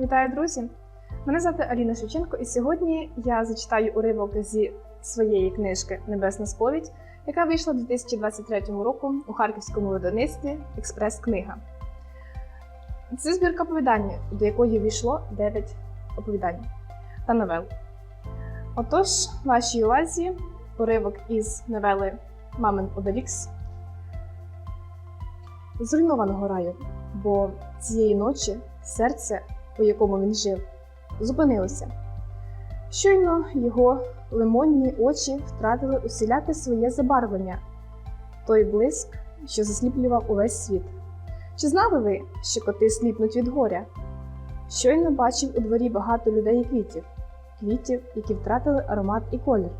Вітаю, друзі! Мене звати Аліна Шевченко, і сьогодні я зачитаю уривок зі своєї книжки Небесна сповідь, яка вийшла 2023 року у харківському видавництві Експрес-книга. Це збірка оповідань, до якої війшло 9 оповідань та новел. Отож, вашій увазі уривок із новели Мамин Обелікс зруйнованого раю, бо цієї ночі серце, у якому він жив, зупинилося. Щойно його лимонні очі втратили усіляке своє забарвлення, той блиск, що засліплював увесь світ. Чи знали ви, що коти сліпнуть від горя? Щойно бачив у дворі багато людей і квітів, квітів, які втратили аромат і колір.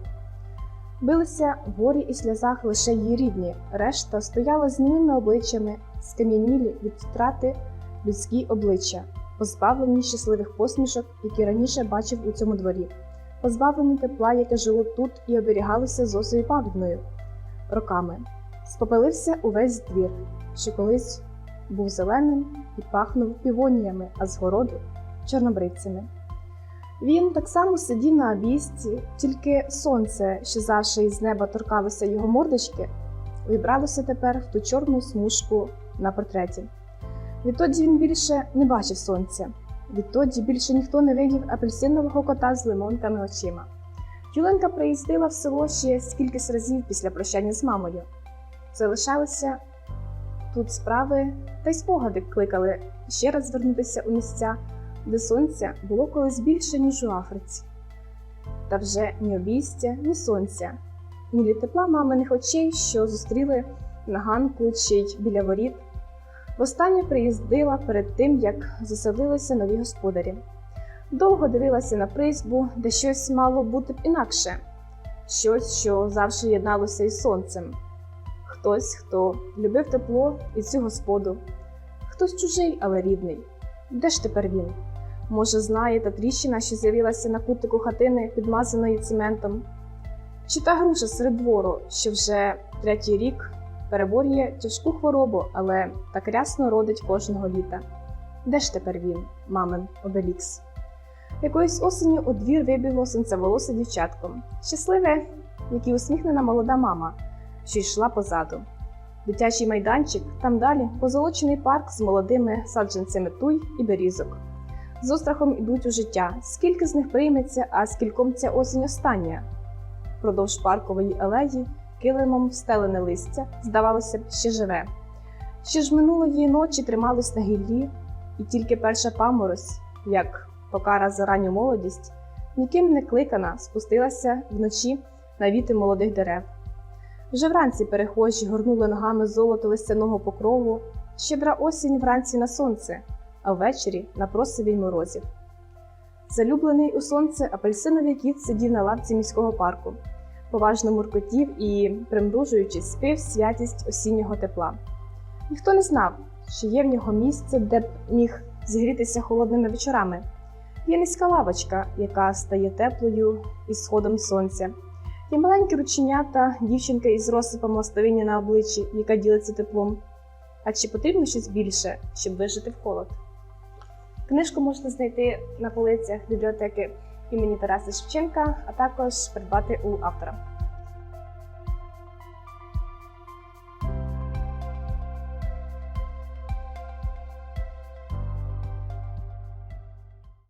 Билися в горі і сльозах лише її рідні, решта стояла з німими обличчями, скам'янілі від втрати людські обличчя, позбавлені щасливих посмішок, які раніше бачив у цьому дворі, позбавлені тепла, яке жило тут і оберігалося зосою пагідною роками. Спопелився увесь двір, що колись був зеленим і пахнув півоніями, а згороду чорнобривцями. Він так само сидів на обійсті, тільки сонце, що завжди із неба торкалося його мордочки, вібралося тепер в ту чорну смужку на портреті. Відтоді він більше не бачив сонця. Відтоді більше ніхто не видів апельсинового кота з лимонками очима. Юленка приїздила в село ще скількись разів після прощання з мамою. Залишалися тут справи та й спогади кликали ще раз звернутися у місця, де сонця було колись більше, ніж у Африці. Та вже ні обійстя, ні сонця, ні лі тепла маминих очей, що зустріли на ганку чи й біля воріт. Востаннє приїздила перед тим, як заселилися нові господарі. Довго дивилася на призьбу, де щось мало бути б інакше, щось, що завжди єдналося із сонцем. Хтось, хто любив тепло і цю господу, хтось чужий, але рідний. Де ж тепер він? Може, знає та тріщина, що з'явилася на кутику хатини, підмазаної цементом? Чи та груша серед двору, що вже третій рік переборює тяжку хворобу, але так рясно родить кожного літа? Де ж тепер він, мамин Обелікс? Якоїсь осені у двір вибігло сонцеволосе дівчатко, щасливе, як і усміхнена молода мама, що йшла позаду. Дитячий майданчик, там далі позолочений парк з молодими саджанцями туй і берізок. З острахом ідуть у життя, скільки з них прийметься, а скільком ця осінь остання. Продовж паркової алеї килимом встелене листя, здавалося б, ще живе. Ще ж минулої ночі трималось на гіллі, і тільки перша паморозь, як покара за ранню молодість, ніким не кликана, спустилася вночі на віти молодих дерев. Вже вранці перехожі горнули ногами золото листяного покрову, щедра осінь вранці на сонце, а ввечері на просиві морозів. Залюблений у сонце апельсиновий кіт сидів на лавці міського парку, поважно муркотів і, примружуючись, спив святість осіннього тепла. Ніхто не знав, що є в нього місце, де б міг зігрітися холодними вечорами. Є низька лавочка, яка стає теплою із сходом сонця. Є маленькі рученята, дівчинка із розсипом ластовиння на обличчі, яка ділиться теплом. А чи потрібно щось більше, щоб вижити в холод? Книжку можна знайти на полицях бібліотеки імені Тараса Шевченка, а також придбати у автора.